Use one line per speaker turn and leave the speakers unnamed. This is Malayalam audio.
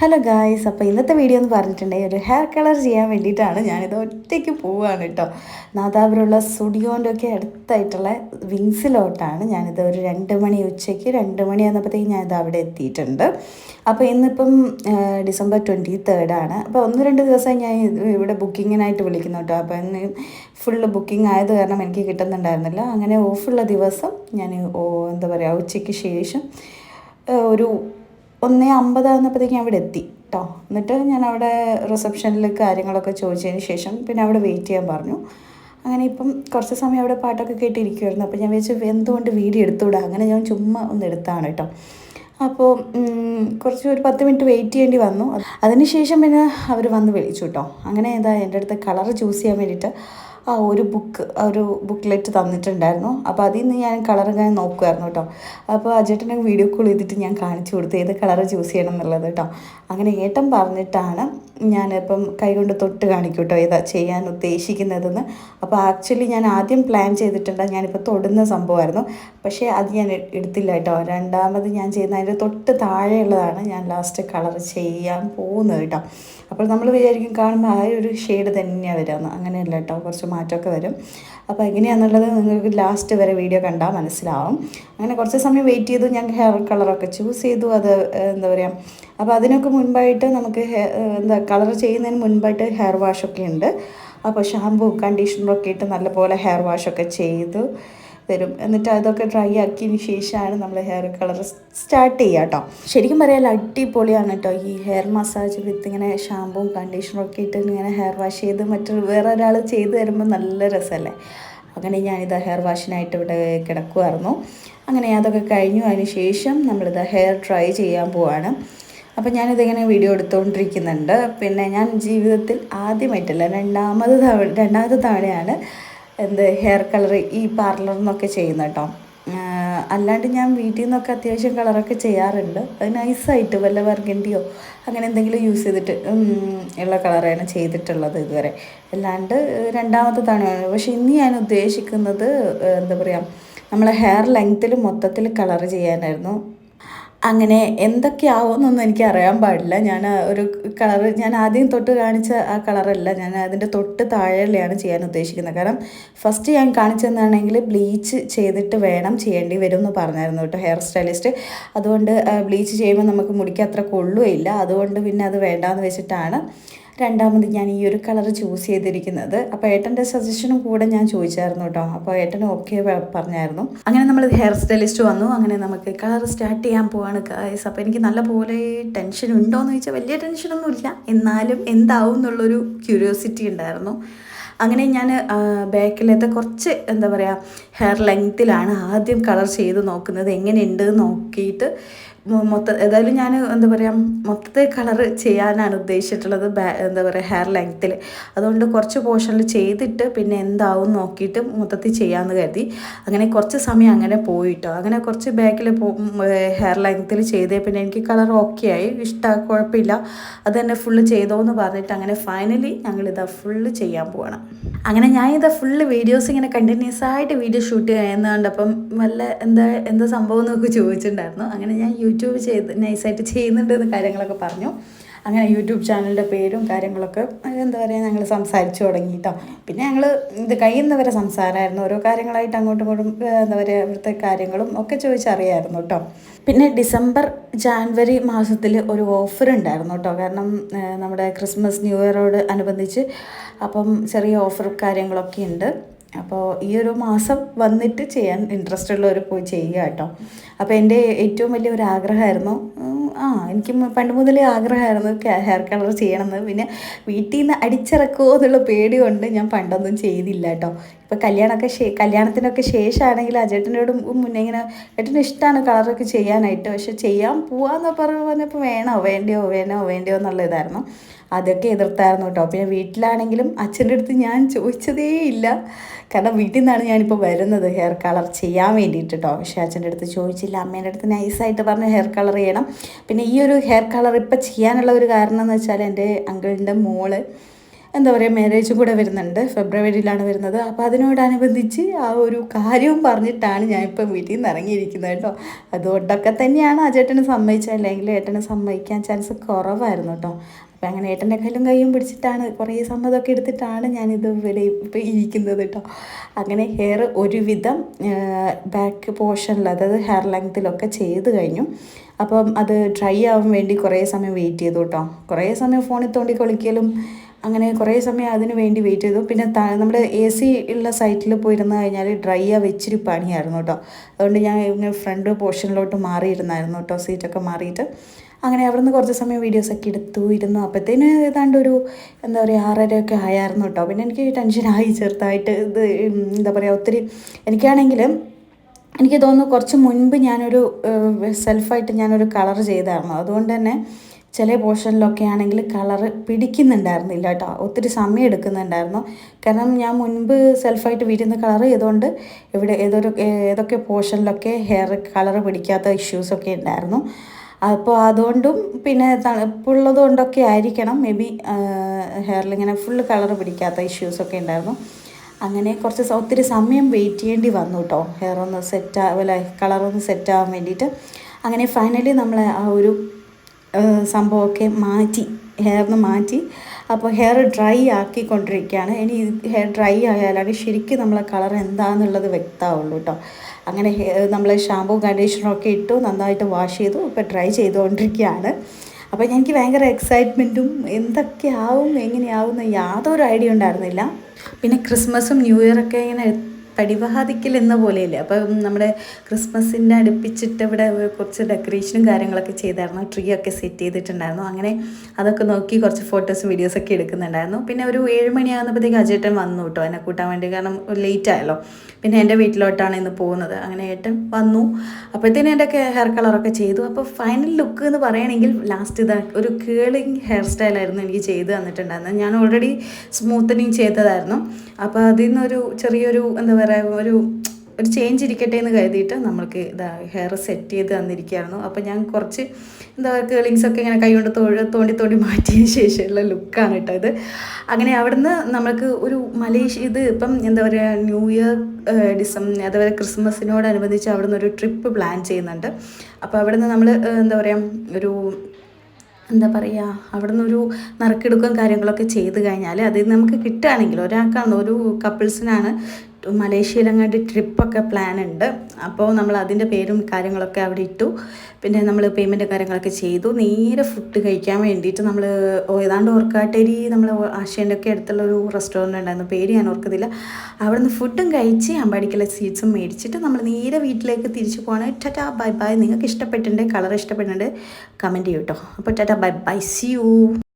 ഹലോ ഗായ്സ് അപ്പോൾ ഇന്നത്തെ വീഡിയോ എന്ന് പറഞ്ഞിട്ടുണ്ടെങ്കിൽ ഒരു ഹെയർ കളർ ചെയ്യാൻ വേണ്ടിയിട്ടാണ് ഞാനിത് ഒറ്റയ്ക്ക് പോവുകയാണ് കേട്ടോ. നാദാപുരമുള്ള സ്റ്റുഡിയോന്റെ ഒക്കെ അടുത്തായിട്ടുള്ള വിങ്സിലോട്ടാണ് ഞാനിത് ഒരു രണ്ട് മണി ഉച്ചയ്ക്ക് രണ്ട് മണി ആകുമ്പോഴത്തേക്കും ഞാനിത് അവിടെ എത്തിയിട്ടുണ്ട്. അപ്പോൾ ഇന്നിപ്പം ഡിസംബർ ട്വന്റി തേർഡാണ് അപ്പോൾ ഒന്ന് രണ്ട് ദിവസം ഞാൻ ഇവിടെ ബുക്കിങ്ങിനായിട്ട് വിളിക്കുന്നു കേട്ടോ. അപ്പോൾ ഇന്ന് ഫുള്ള് ബുക്കിംഗ് ആയത് കാരണം എനിക്ക് കിട്ടുന്നുണ്ടായിരുന്നില്ല. അങ്ങനെ ഓഫുള്ള ദിവസം ഞാൻ എന്താ പറയുക ഉച്ചയ്ക്ക് ശേഷം ഒരു ഒന്നേ അമ്പതാകുന്നപ്പോഴത്തേക്കും അവിടെ എത്തി കേട്ടോ എന്നിട്ട് ഞാൻ അവിടെ റിസപ്ഷനിൽ കാര്യങ്ങളൊക്കെ ചോദിച്ചതിന് ശേഷം പിന്നെ അവിടെ വെയിറ്റ് ചെയ്യാൻ പറഞ്ഞു. അങ്ങനെ ഇപ്പം കുറച്ച് സമയം അവിടെ പാട്ടൊക്കെ കേട്ടിരിക്കുമായിരുന്നു അപ്പോൾ ഞാൻ വിചാരിച്ചു എന്തുകൊണ്ട് വീഡിയോ എടുത്തുകൂടാ അങ്ങനെ ഞാൻ ചുമ്മാ ഒന്ന് എടുത്താണ് കേട്ടോ അപ്പോൾ കുറച്ച് ഒരു പത്ത് മിനിറ്റ് വെയിറ്റ് ചെയ്യേണ്ടി വന്നു. അതിനുശേഷം പിന്നെ അവർ വന്ന് വിളിച്ചു കേട്ടോ അങ്ങനെ എന്താ എന്റെ അടുത്ത് കളർ ചൂസ് ചെയ്യാൻ വേണ്ടിയിട്ട് ആ ഒരു ബുക്ക് ഒരു ബുക്ക്ലെറ്റ് തന്നിട്ടുണ്ടായിരുന്നു. അപ്പോൾ അതിൽ നിന്ന് ഞാൻ കളർ ഞാൻ നോക്കുമായിരുന്നു കേട്ടോ. അപ്പോൾ അജേട്ടനെ വീഡിയോ കോൾ ചെയ്തിട്ട് ഞാൻ കാണിച്ചു കൊടുത്തു ഏത് കളർ ചൂസ് ചെയ്യണം എന്നുള്ളത് കേട്ടോ. അങ്ങനെ ഏട്ടൻ പറഞ്ഞിട്ടാണ് ഞാനിപ്പം കൈകൊണ്ട് തൊട്ട് കാണിക്കും കേട്ടോ ഏതാ ചെയ്യാൻ ഉദ്ദേശിക്കുന്നതെന്ന്. അപ്പോൾ ആക്ച്വലി ഞാൻ ആദ്യം പ്ലാൻ ചെയ്തിട്ടുണ്ട് ഞാനിപ്പോൾ തൊടുന്ന സംഭവമായിരുന്നു. പക്ഷേ അത് ഞാൻ എടുത്തില്ല കേട്ടോ. രണ്ടാമത് ഞാൻ ചെയ്യുന്ന അതിന്റെ തൊട്ട് താഴെയുള്ളതാണ് ഞാൻ ലാസ്റ്റ് കളർ ചെയ്യാൻ പോകുന്നത് കേട്ടോ. അപ്പോൾ നമ്മൾ വിചാരിക്കും കാണുമ്പോൾ ആ ഒരു ഷെയ്ഡ് തന്നെയാണ് വരാമെന്ന് അങ്ങനെയല്ല കേട്ടോ. കുറച്ച് മാറ്റമൊക്കെ വരും. അപ്പോൾ എങ്ങനെയാണെന്നുള്ളത് നിങ്ങൾക്ക് ലാസ്റ്റ് വരെ വീഡിയോ കണ്ടാൽ മനസ്സിലാവും. അങ്ങനെ കുറച്ച് സമയം വെയിറ്റ് ചെയ്തു ഞാൻ ഹെയർ കളറൊക്കെ ചൂസ് ചെയ്തു. അത് എന്താ പറയുക അപ്പോൾ അതിനൊക്കെ മുൻപായിട്ട് നമുക്ക് എന്താ കളർ ചെയ്യുന്നതിന് മുൻപായിട്ട് ഹെയർ വാഷൊക്കെ ഉണ്ട്. അപ്പോൾ ഷാമ്പൂ കണ്ടീഷണറൊക്കെ ഇട്ട് നല്ലപോലെ ഹെയർ വാഷൊക്കെ ചെയ്തു. തരും. എന്നിട്ട് അതൊക്കെ ഡ്രൈ ആക്കിയതിന് ശേഷമാണ് നമ്മൾ ഹെയർ കളർ സ്റ്റാർട്ട് ചെയ്യുക കേട്ടോ ശരിക്കും പറയാൻ അടിപൊളിയാണ് കേട്ടോ ഈ ഹെയർ മസാജ് വിത്ത് ഇങ്ങനെ ഷാമ്പും കണ്ടീഷണറും ഒക്കെ ഇട്ട് ഇങ്ങനെ ഹെയർ വാഷ് ചെയ്ത് മറ്റൊരു വേറെ ഒരാൾ ചെയ്ത് തരുമ്പോൾ നല്ല രസമല്ലേ അങ്ങനെ ഞാനിത് ഹെയർ വാഷിനായിട്ട് ഇവിടെ കിടക്കുമായിരുന്നു അങ്ങനെ അതൊക്കെ കഴിഞ്ഞു. അതിന് ശേഷം നമ്മളിത് ഹെയർ ഡ്രൈ ചെയ്യാൻ പോവാണ്. അപ്പം ഞാനിതിങ്ങനെ വീഡിയോ എടുത്തുകൊണ്ടിരിക്കുന്നുണ്ട് പിന്നെ ഞാൻ ജീവിതത്തിൽ ആദ്യമായിട്ടല്ല രണ്ടാമത് തവണ രണ്ടാമത്തെ തവണയാണ് എന്ത് ഹെയർ കളർ ഈ പാർലറിൽ നിന്നൊക്കെ ചെയ്യുന്ന കേട്ടോ അല്ലാണ്ട് ഞാൻ വീട്ടിൽ നിന്നൊക്കെ അത്യാവശ്യം കളറൊക്കെ ചെയ്യാറുണ്ട്. അത് നൈസായിട്ട് വല്ല വർഗന്റിയോ അങ്ങനെ എന്തെങ്കിലും യൂസ് ചെയ്തിട്ട് ഉള്ള കളറാണ് ചെയ്തിട്ടുള്ളത് ഇതുവരെ. അല്ലാണ്ട് രണ്ടാമത്തെ തവണയാണ് പക്ഷെ ഇന്ന് ഞാൻ ഉദ്ദേശിക്കുന്നത് എന്താ പറയുക നമ്മളെ ഹെയർ ലെങ്ത്തിൽ മൊത്തത്തിൽ കളർ ചെയ്യാനായിരുന്നു. അങ്ങനെ എന്തൊക്കെയാവുമെന്നൊന്നും എനിക്ക് അറിയാൻ പാടില്ല. ഞാൻ ഒരു കളർ ഞാൻ ആദ്യം തൊട്ട് കാണിച്ച ആ കളറല്ല. ഞാൻ അതിന്റെ തൊട്ട് താഴെയാണ് ചെയ്യാൻ ഉദ്ദേശിക്കുന്നത്. കാരണം ഫസ്റ്റ് ഞാൻ കാണിച്ചതെന്നാണെങ്കിൽ ബ്ലീച്ച് ചെയ്തിട്ട് വേണം ചെയ്യേണ്ടി വരും എന്ന് പറഞ്ഞായിരുന്നു കേട്ടോ ഹെയർ സ്റ്റൈലിസ്റ്റ്. അതുകൊണ്ട് ബ്ലീച്ച് ചെയ്യുമ്പോൾ നമുക്ക് മുടിക്ക് അത്ര കൊള്ളുകയില്ല. അതുകൊണ്ട് പിന്നെ അത് വേണ്ടാന്ന് വെച്ചിട്ടാണ് രണ്ടാമത് ഞാൻ ഈ ഒരു കളർ ചൂസ് ചെയ്തിരിക്കുന്നത്. അപ്പോൾ ഏട്ടന്റെ സജഷനും കൂടെ ഞാൻ ചോദിച്ചായിരുന്നു കേട്ടോ. അപ്പോൾ ഏട്ടൻ ഓക്കെ പറഞ്ഞായിരുന്നു. അങ്ങനെ നമ്മൾ ഹെയർ സ്റ്റൈലിസ്റ്റ് വന്നു. അങ്ങനെ നമുക്ക് കളർ സ്റ്റാർട്ട് ചെയ്യാൻ പോവാണ് ഗൈസ് അപ്പോൾ എനിക്ക് നല്ല പോലെ ടെൻഷൻ ഉണ്ടോയെന്ന് ചോദിച്ചാൽ വലിയ ടെൻഷനൊന്നും ഇല്ല. എന്നാലും എന്താവും എന്നുള്ളൊരു ക്യൂരിയോസിറ്റി ഉണ്ടായിരുന്നു. അങ്ങനെ ഞാൻ ബാക്കിലത്തെ കുറച്ച് എന്താ പറയുക ഹെയർ ലെങ്ത്തിലാണ് ആദ്യം കളർ ചെയ്ത് നോക്കുന്നത്. എങ്ങനെയുണ്ട് എന്ന് നോക്കിയിട്ട് മൊത്ത ഏതായാലും ഞാൻ എന്താ പറയുക മൊത്തത്തെ കളർ ചെയ്യാനാണ് ഉദ്ദേശിച്ചിട്ടുള്ളത് എന്താ പറയുക ഹെയർ ലെങ്ത്തിൽ അതുകൊണ്ട് കുറച്ച് പോർഷനിൽ ചെയ്തിട്ട് പിന്നെ എന്താവും നോക്കിയിട്ട് മൊത്തത്തിൽ ചെയ്യാമെന്ന് കരുതി. അങ്ങനെ കുറച്ച് സമയം അങ്ങനെ പോയിട്ടോ. അങ്ങനെ കുറച്ച് ബാക്കിൽ ഹെയർ ലെങ്ത്തിൽ ചെയ്തേ പിന്നെ എനിക്ക് കളർ ഓക്കെ ആയി. ഇഷ്ടമാണ് കുഴപ്പമില്ല. അത് തന്നെ ഫുള്ള് ചെയ്തോ എന്ന് പറഞ്ഞിട്ട് അങ്ങനെ ഫൈനലി ഞങ്ങളിതാ ഫുള്ള് ചെയ്യാൻ പോവാണ്. അങ്ങനെ ഞാൻ ഇതാ ഫുള്ള് വീഡിയോസ് ഇങ്ങനെ കണ്ടിന്യൂസ് ആയിട്ട് വീഡിയോ ഷൂട്ട് ചെയ്യുന്നതുകൊണ്ട് അപ്പം നല്ല എന്താ എന്താ സംഭവം എന്നൊക്കെ ചോദിച്ചിട്ടുണ്ടായിരുന്നു. അങ്ങനെ ഞാൻ യൂട്യൂബ് ചെയ്ത് നൈസായിട്ട് ചെയ്യുന്നുണ്ട് എന്ന് കാര്യങ്ങളൊക്കെ പറഞ്ഞു. അങ്ങനെ യൂട്യൂബ് ചാനലിന്റെ പേരും കാര്യങ്ങളൊക്കെ എന്താ പറയുക ഞങ്ങൾ സംസാരിച്ചു തുടങ്ങി കേട്ടോ പിന്നെ ഞങ്ങൾ ഇത് കഴിയുന്നവരെ സംസാരമായിരുന്നു ഓരോ കാര്യങ്ങളായിട്ട് അങ്ങോട്ടും ഇങ്ങോട്ടും എന്താ പറയുക ഇവിടുത്തെ കാര്യങ്ങളും ഒക്കെ ചോദിച്ചറിയായിരുന്നു കേട്ടോ പിന്നെ ഡിസംബർ ജാൻവരി മാസത്തിൽ ഒരു ഓഫർ ഉണ്ടായിരുന്നു കേട്ടോ കാരണം നമ്മുടെ ക്രിസ്മസ് ന്യൂ ഇയറോട് അനുബന്ധിച്ച് അപ്പം ചെറിയ ഓഫർ കാര്യങ്ങളൊക്കെ ഉണ്ട്. അപ്പോൾ ഈ ഒരു മാസം വന്നിട്ട് ചെയ്യാൻ ഇൻട്രസ്റ്റ് ഉള്ളവർ പോയി ചെയ്യുക കേട്ടോ. അപ്പോൾ എന്റെ ഏറ്റവും വലിയ ഒരു ആഗ്രഹമായിരുന്നു ആ എനിക്ക് പണ്ട് മുതലേ ആഗ്രഹമായിരുന്നു ഹെയർ കളർ ചെയ്യണമെന്ന്. പിന്നെ വീട്ടിൽ നിന്ന് അടിച്ചിറക്കുമോ എന്നുള്ള പേടി കൊണ്ട് ഞാൻ പണ്ടൊന്നും ചെയ്തില്ല കേട്ടോ. ഇപ്പോൾ കല്യാണമൊക്കെ ശേ കല്യാണത്തിനൊക്കെ ശേഷമാണെങ്കിൽ അജേട്ടനോട് മുന്നേ ഇങ്ങനെ ഏട്ടന് ഇഷ്ടമാണ് കളറൊക്കെ ചെയ്യാനായിട്ട്. പക്ഷെ ചെയ്യാൻ പോവാന്ന് പറഞ്ഞു പറഞ്ഞപ്പോൾ വേണോ? വേണ്ടയോ? വേണോ? വേണ്ടയോ? എന്നുള്ള ഇതായിരുന്നു. അതൊക്കെ എതിർത്തായിരുന്നു കേട്ടോ. പിന്നെ വീട്ടിലാണെങ്കിലും അച്ഛന്റെ അടുത്ത് ഞാൻ ചോദിച്ചതേ ഇല്ല. കാരണം വീട്ടിൽ നിന്നാണ് ഞാനിപ്പോൾ വരുന്നത് ഹെയർ കളർ ചെയ്യാൻ വേണ്ടിയിട്ട് കേട്ടോ. പക്ഷേ അച്ഛന്റെ അടുത്ത് ചോദിച്ചില്ല. അമ്മേന്റെ അടുത്ത് നൈസായിട്ട് പറഞ്ഞ് ഹെയർ കളർ ചെയ്യണം. പിന്നെ ഈ ഒരു ഹെയർ കളർ ഇപ്പം ചെയ്യാനുള്ള ഒരു കാരണം എന്ന് വെച്ചാൽ എന്റെ അങ്കിളിന്റെ മോൾ എന്താ പറയുക മാരേജും കൂടെ വരുന്നുണ്ട്. ഫെബ്രുവരിയിലാണ് വരുന്നത്. അപ്പോൾ അതിനോടനുബന്ധിച്ച് ആ ഒരു കാര്യവും പറഞ്ഞിട്ടാണ് ഞാൻ ഇപ്പം വീട്ടിൽ നിന്ന് ഇറങ്ങിയിരിക്കുന്നത് കേട്ടോ. അതുകൊണ്ടൊക്കെ തന്നെയാണ് ആ ചേട്ടന് സമ്മതിച്ചത്. അല്ലെങ്കിൽ ഏട്ടന് സമ്മതിക്കാൻ ചാൻസ് കുറവായിരുന്നു കേട്ടോ. അപ്പം അങ്ങനെ ഏട്ടന്റെ കയ്യിലും കൈയും പിടിച്ചിട്ടാണ് കുറേ സമ്മതമൊക്കെ എടുത്തിട്ടാണ് ഞാനിത് ഇവിടെ ഇപ്പം ഇരിക്കുന്നത് കേട്ടോ അങ്ങനെ ഹെയർ ഒരുവിധം ബാക്ക് പോർഷനിൽ അതായത് ഹെയർ ലെങ്ത്തിലൊക്കെ ചെയ്ത് കഴിഞ്ഞു. അപ്പം അത് ഡ്രൈ ആവാൻ വേണ്ടി കുറേ സമയം വെയിറ്റ് ചെയ്തു കേട്ടോ കുറേ സമയം ഫോണിൽ തോണ്ടി കളിക്കലും അങ്ങനെ കുറേ സമയം അതിന് വേണ്ടി വെയിറ്റ് ചെയ്തു. പിന്നെ നമ്മുടെ എ സി ഉള്ള സൈറ്റിൽ പോയിരുന്ന് കഴിഞ്ഞാൽ ഡ്രൈ ആ വെച്ചിരി പണിയായിരുന്നു കേട്ടോ അതുകൊണ്ട് ഞാൻ ഇങ്ങനെ ഫ്രണ്ട് പോർഷനിലോട്ട് മാറിയിരുന്നായിരുന്നു കേട്ടോ സീറ്റൊക്കെ മാറിയിട്ട്. അങ്ങനെ അവിടെ നിന്ന് കുറച്ച് സമയം വീഡിയോസൊക്കെ എടുത്തു ഇരുന്നു. അപ്പോഴത്തേന് ഏതാണ്ട് ഒരു എന്താ പറയുക ഒക്കെ ആയായിരുന്നു കേട്ടോ പിന്നെ എനിക്ക് ടെൻഷനായി ചെറുതായിട്ട് ഇത് എന്താ പറയുക ഒത്തിരി എനിക്കാണെങ്കിൽ എനിക്ക് തോന്നുന്നു കുറച്ച് മുൻപ് ഞാനൊരു സെൽഫായിട്ട് ഞാനൊരു കളർ ചെയ്തായിരുന്നു. അതുകൊണ്ട് തന്നെ ചില പോർഷനിലൊക്കെ ആണെങ്കിൽ കളർ പിടിക്കുന്നുണ്ടായിരുന്നില്ല കേട്ടോ ഒത്തിരി സമയം എടുക്കുന്നുണ്ടായിരുന്നു. കാരണം ഞാൻ മുൻപ് സെൽഫായിട്ട് വീട്ടിൽ നിന്ന് കളർ ചെയ്തുകൊണ്ട് ഇവിടെ ഏതൊരു ഏതൊക്കെ പോർഷനിലൊക്കെ ഹെയർ കളർ പിടിക്കാത്ത ഇഷ്യൂസൊക്കെ ഉണ്ടായിരുന്നു. അപ്പോൾ അതുകൊണ്ടും പിന്നെ തണുപ്പുള്ളത് കൊണ്ടൊക്കെ ആയിരിക്കണം. മേ ബി ഹെയറിൽ ഇങ്ങനെ ഫുള്ള് കളർ പിടിക്കാത്ത ഇഷ്യൂസൊക്കെ ഉണ്ടായിരുന്നു. അങ്ങനെ കുറച്ച് ഒത്തിരി സമയം വെയിറ്റ് ചെയ്യേണ്ടി വന്നു കേട്ടോ ഹെയർ ഒന്ന് സെറ്റ് ആവില്ല കളറൊന്ന് സെറ്റ് ആവാൻ വേണ്ടിയിട്ട്. അങ്ങനെ ഫൈനലി നമ്മൾ ആ ഒരു സംഭവമൊക്കെ മാറ്റി ഹെയറിന് മാറ്റി. അപ്പോൾ ഹെയർ ഡ്രൈ ആക്കിക്കൊണ്ടിരിക്കുകയാണ്. ഇനി ഹെയർ ഡ്രൈ ആയാലാണ് ശരിക്കും നമ്മളെ കളർ എന്താണെന്നുള്ളത് വ്യക്തമാവുള്ളൂ കേട്ടോ അങ്ങനെ നമ്മൾ ഷാമ്പൂ കണ്ടീഷണറൊക്കെ ഇട്ടു നന്നായിട്ട് വാഷ് ചെയ്തു ഇപ്പോൾ ട്രൈ ചെയ്തുകൊണ്ടിരിക്കുകയാണ്. അപ്പോൾ എനിക്ക് ഭയങ്കര എക്സൈറ്റ്മെന്റും എന്തൊക്കെയാവും എങ്ങനെയാവും എന്ന് യാതൊരു ഐഡിയ ഉണ്ടായിരുന്നില്ല. പിന്നെ ക്രിസ്മസും ന്യൂ ഇയറൊക്കെ ഇങ്ങനെ പടിവാദിക്കൽ എന്ന പോലെയല്ലേ? അപ്പം നമ്മുടെ ക്രിസ്മസിന്റെ അടുപ്പിച്ചിട്ട് ഇവിടെ കുറച്ച് ഡെക്കറേഷനും കാര്യങ്ങളൊക്കെ ചെയ്തായിരുന്നു. ട്രീ ഒക്കെ സെറ്റ് ചെയ്തിട്ടുണ്ടായിരുന്നു. അങ്ങനെ അതൊക്കെ നോക്കി കുറച്ച് ഫോട്ടോസും വീഡിയോസൊക്കെ എടുക്കുന്നുണ്ടായിരുന്നു. പിന്നെ ഒരു ഏഴ് മണിയാകുന്നപ്പോഴത്തേക്ക് അജേട്ടൻ വന്നു കേട്ടോ എന്നെ കൂട്ടാൻ വേണ്ടി. കാരണം ലേറ്റ് ആയല്ലോ. പിന്നെ എന്റെ വീട്ടിലോട്ടാണ് ഇന്ന് പോകുന്നത്. അങ്ങനെ ഏട്ടൻ വന്നു. അപ്പോഴത്തേനും എന്റെ ഹെയർ കളറൊക്കെ ചെയ്തു. അപ്പോൾ ഫൈനൽ ലുക്ക് എന്ന് പറയുകയാണെങ്കിൽ ലാസ്റ്റ് ഇതാ ഒരു കേളിങ് ഹെയർ സ്റ്റൈലായിരുന്നു എനിക്ക് ചെയ്ത് തന്നിട്ടുണ്ടായിരുന്നത്. ഞാൻ ഓൾറെഡി സ്മൂത്തനിങ് ചെയ്തതായിരുന്നു. അപ്പോൾ അതിൽ നിന്നൊരു ചെറിയൊരു എന്താ പറയുക ഒരു ഒരു ചേഞ്ച് ഇരിക്കട്ടെ എന്ന് കരുതിയിട്ട് നമ്മൾക്ക് ഇതാ ഹെയർ സെറ്റ് ചെയ്ത് തന്നിരിക്കുകയായിരുന്നു. അപ്പോൾ ഞാൻ കുറച്ച് എന്താ പറയുക കേളിങ്സ് ഒക്കെ ഇങ്ങനെ കൈകൊണ്ട് തോഴ തോണ്ടി തോണ്ടി മാറ്റിയ ശേഷമുള്ള ലുക്കാണ് കേട്ടോ ഇത്. അങ്ങനെ അവിടുന്ന് നമ്മൾക്ക് ഒരു മലേഷ്യ ഇത് ഇപ്പം എന്താ പറയുക ന്യൂ ഇയർ ഡിസംബർ അതുപോലെ ക്രിസ്മസിനോടനുബന്ധിച്ച് അവിടുന്ന് ഒരു ട്രിപ്പ് പ്ലാൻ ചെയ്യുന്നുണ്ട്. അപ്പോൾ അവിടുന്ന് നമ്മൾ എന്താ പറയുക ഒരു എന്താ പറയുക അവിടെ ഒരു നറുക്കെടുക്കും കാര്യങ്ങളൊക്കെ ചെയ്ത് കഴിഞ്ഞാൽ അതിൽ നമുക്ക് കിട്ടുകയാണെങ്കിൽ ഒരാൾക്കാണ് ഒരു കപ്പിൾസിനാണ് മലേഷ്യയിലങ്ങാണ്ട് ട്രിപ്പൊക്കെ പ്ലാൻ ഉണ്ട് അപ്പോൾ നമ്മൾ അതിന്റെ പേരും കാര്യങ്ങളൊക്കെ അവിടെ ഇട്ടു. പിന്നെ നമ്മൾ പേയ്മെന്റ് കാര്യങ്ങളൊക്കെ ചെയ്തു. നേരെ ഫുഡ് കഴിക്കാൻ വേണ്ടിയിട്ട് നമ്മൾ ഏതാണ്ട് ഓർക്കാട്ടേരി നമ്മൾ ആശയന്റെ ഒക്കെ അടുത്തുള്ള ഒരു റെസ്റ്റോറന്റ് ഉണ്ടായിരുന്നു. പേര് ഞാൻ ഓർക്കുന്നില്ല. അവിടെ നിന്ന് ഫുഡും കഴിച്ച് അമ്പാടിക്കുള്ള സ്വീറ്റ്സും മേടിച്ചിട്ട് നമ്മൾ നേരെ വീട്ടിലേക്ക് തിരിച്ചു പോകണം ടാറ്റാ ബൈ ബൈ നിങ്ങൾക്ക് ഇഷ്ടപ്പെട്ടിട്ടുണ്ട് കളർ ഇഷ്ടപ്പെട്ടിട്ടുണ്ട് കമന്റ് ചെയ്യൂട്ടോ അപ്പോൾ tata bye bye see you